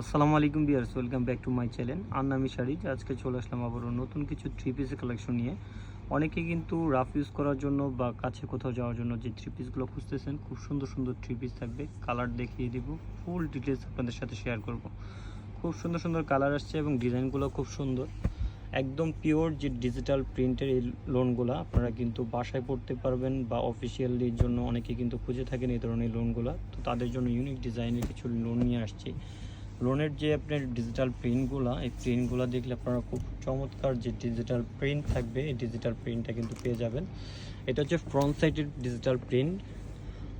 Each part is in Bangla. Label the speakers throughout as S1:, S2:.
S1: আসসালামু আলাইকুম viewers welcome back to my channel আন্নামি sari আজকে চলে আসলাম আবারও নতুন কিছু থ্রি পিসের কালেকশন নিয়ে। অনেকে কিন্তু রাফ ইউজ করার জন্য বা কাছে কোথাও যাওয়ার জন্য যে থ্রি পিসগুলো খুঁজতেছেন, খুব সুন্দর সুন্দর থ্রি পিস থাকবে। কালার দেখিয়ে দিব ফুল ডিটেলস আপনাদের সাথে শেয়ার করব। খুব সুন্দর সুন্দর কালার আসছে এবং ডিজাইনগুলো খুব সুন্দর। একদম পিওর যে ডিজিটাল প্রিন্টের এই লোনগুলো আপনারা কিন্তু বাসায় পড়তে পারবেন বা অফিসিয়ালির জন্য অনেকে কিন্তু খুঁজে থাকেন এই ধরনের লোনগুলো তো তাদের জন্য ইউনিক ডিজাইনের কিছু লোন নিয়ে আসছি। লোনের যে আপনার ডিজিটাল প্রিন্টগুলো এই প্রিন্টগুলো দেখলে আপনারা খুব চমৎকার যে ডিজিটাল প্রিন্ট থাকবে, এই ডিজিটাল প্রিন্টটা কিন্তু পেয়ে যাবেন। এটা হচ্ছে ফ্রন্ট সাইডের ডিজিটাল প্রিন্ট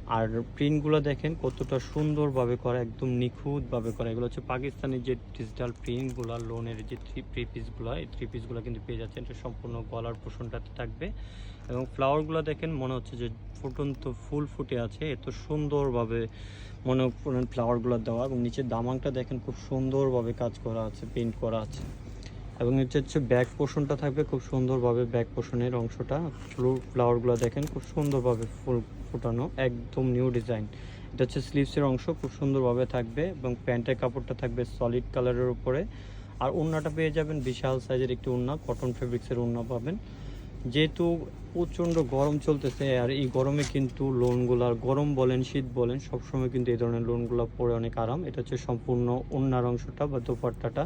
S1: আর প্রিন্টগুলো দেখেন কতটা সুন্দরভাবে করা, একদম নিখুঁতভাবে করা। এগুলো হচ্ছে পাকিস্তানের যে ডিজিটাল প্রিন্টগুলো লোনের যে থ্রি থ্রি পিসগুলো এই থ্রি পিসগুলো কিন্তু পেয়ে যাচ্ছেন। এটা সম্পূর্ণ গলার পোষণটাতে থাকবে। এবং ফ্লাওয়ারগুলো দেখেন, মনে হচ্ছে যে ফুটন্ত ফুল ফুটে আছে। এত সুন্দরভাবে মনে করেন ফ্লাওয়ারগুলো দেওয়া এবং নিচের দামাংটা দেখেন খুব সুন্দরভাবে কাজ করা আছে পেন্ট করা আছে। এবং এটা হচ্ছে ব্যাক পোর্শনটা থাকবে খুব সুন্দরভাবে ব্যাক পোর্শনের অংশটা। ফ্লু ফ্লাওয়ারগুলো দেখেন খুব সুন্দরভাবে ফুল ফুটানো, একদম নিউ ডিজাইন এটা হচ্ছে স্লিভসের অংশ, খুব সুন্দরভাবে থাকবে এবং প্যান্টের কাপড়টা থাকবে সলিড কালারের উপরে। আর ওড়নাটা পেয়ে যাবেন বিশাল সাইজের একটি ওড়না কটন ফেব্রিক্সের ওড়না পাবেন। যেহেতু প্রচণ্ড গরম চলতেছে আর এই গরমে কিন্তু লোনগুলার গরম বলেন, শীত বলেন, সবসময় কিন্তু এই ধরনের লোনগুলো পরে অনেক আরাম। এটা হচ্ছে সম্পূর্ণ ওড়নার অংশটা বা দোপাট্টাটা।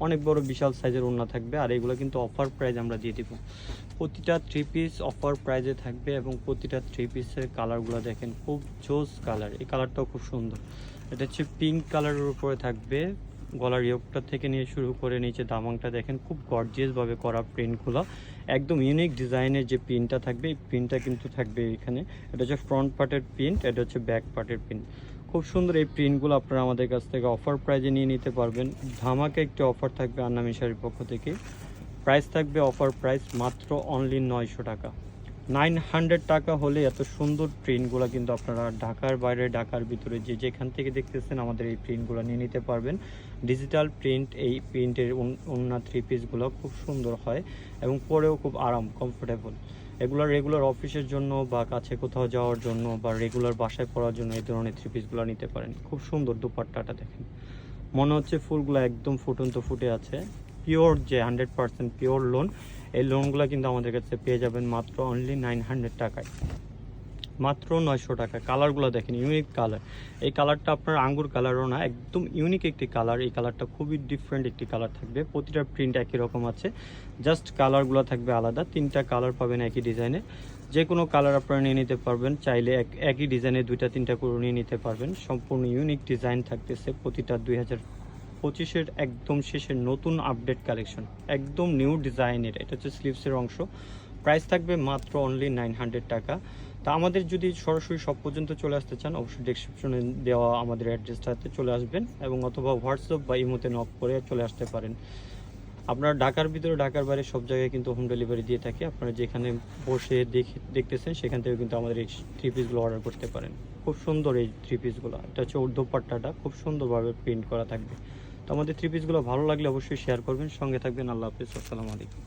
S1: অনেক বড় বিশাল সাইজের ওড়না থাকবে আর এগুলো কিন্তু অফার প্রাইজ আমরা দিয়ে দিব। প্রতিটা থ্রি পিস অফার প্রাইজে থাকবে এবং প্রতিটা থ্রি পিসের কালারগুলো দেখেন, খুব জোস কালার এই কালারটাও খুব সুন্দর। এটা হচ্ছে পিঙ্ক কালারের উপরে থাকবে। গলার ইয়োগটা থেকে নিয়ে শুরু করে নিচে দামাংটা দেখেন, খুব গর্জিয়াসভাবে করা প্রিন্টগুলো একদম ইউনিক ডিজাইনের যে প্রিন্টটা থাকবে, এই প্রিন্টটা কিন্তু থাকবে এখানে। এটা হচ্ছে ফ্রন্ট পার্টের প্রিন্ট এটা হচ্ছে ব্যাক পার্টের প্রিন্ট খুব সুন্দর এই প্রিন্টগুলো আপনারা আমাদের কাছ থেকে অফার প্রাইজে নিয়ে নিতে পারবেন। ধামাকে একটি অফার থাকবে আন্নামি পক্ষ থেকে। প্রাইস থাকবে অফার প্রাইস মাত্র অনলি নয়শো টাকা। নাইন হান্ড্রেড টাকা হলে এত সুন্দর প্রিন্টগুলো কিন্তু আপনারা ঢাকার বাইরে, ঢাকার ভিতরে যে যেখান থেকে দেখতেছেন আমাদের এই প্রিন্টগুলো নিয়ে নিতে পারবেন। ডিজিটাল প্রিন্ট এই প্রিন্টের অন্য থ্রি পিসগুলো খুব সুন্দর হয় এবং পরেও খুব আরাম কমফোর্টেবল এগুলো রেগুলার অফিসের জন্য বা কাছে কোথাও যাওয়ার জন্য বা রেগুলার বাসায় পড়ার জন্য এই ধরনের থ্রি পিসগুলো নিতে পারেন। খুব সুন্দর দুপাট্টাটা দেখেন। মনে হচ্ছে ফুলগুলো একদম ফুটন্ত ফুটে আছে। পিওর যে হান্ড্রেড পিওর লোন এই লোনগুলো কিন্তু আমাদের কাছে পেয়ে যাবেন মাত্র অনলি নাইন হান্ড্রেড টাকায়। মাত্র নয়শো টাকা কালারগুলো দেখেন ইউনিক কালার এই কালারটা আপনার আঙ্গুর কালারও না, একদম ইউনিক একটি কালার এই কালারটা খুবই ডিফারেন্ট একটি কালার থাকবে। প্রতিটা প্রিন্ট একই রকম আছে। জাস্ট কালারগুলো থাকবে আলাদা। তিনটা কালার পাবেন একই ডিজাইনে যে কোনো কালার আপনারা নিয়ে নিতে পারবেন। চাইলে এক, একই ডিজাইনে দুইটা, তিনটা করে নিয়ে নিতে পারবেন। সম্পূর্ণ ইউনিক ডিজাইন থাকতেছে প্রতিটা দুই হাজার পঁচিশের একদম শেষের নতুন আপডেট কালেকশন একদম নিউ ডিজাইনের এটা হচ্ছে স্লিভসের অংশ। প্রাইস থাকবে মাত্র অনলি নাইন হান্ড্রেড টাকা। তা আমাদের যদি সরাসরি সব পর্যন্ত চলে আসতে চান, অবশ্যই ডেসক্রিপশনে দেওয়া আমাদের অ্যাড্রেসটাতে চলে আসবেন এবং অথবা হোয়াটসঅ্যাপ বা ইমোতে নক করে চলে আসতে পারেন। আপনারা ঢাকার ভিতরে, ঢাকার বাইরে সব জায়গায় কিন্তু হোম ডেলিভারি দিয়ে থাকি। আপনারা যেখানে বসে দেখে দেখতেছেন, সেখান থেকে কিন্তু আমাদের এই থ্রি পিসগুলো অর্ডার করতে পারেন। খুব সুন্দর এই থ্রি পিসগুলো এটা হচ্ছে উর্দোপাট্টাটা খুব সুন্দরভাবে প্রিন্ট করা থাকবে। তো আমাদের থ্রি পিসগুলো ভালো লাগলে অবশ্যই শেয়ার করবেন। সঙ্গে থাকবেন। আল্লাহ হাফিজ। আসসালামু আলাইকুম।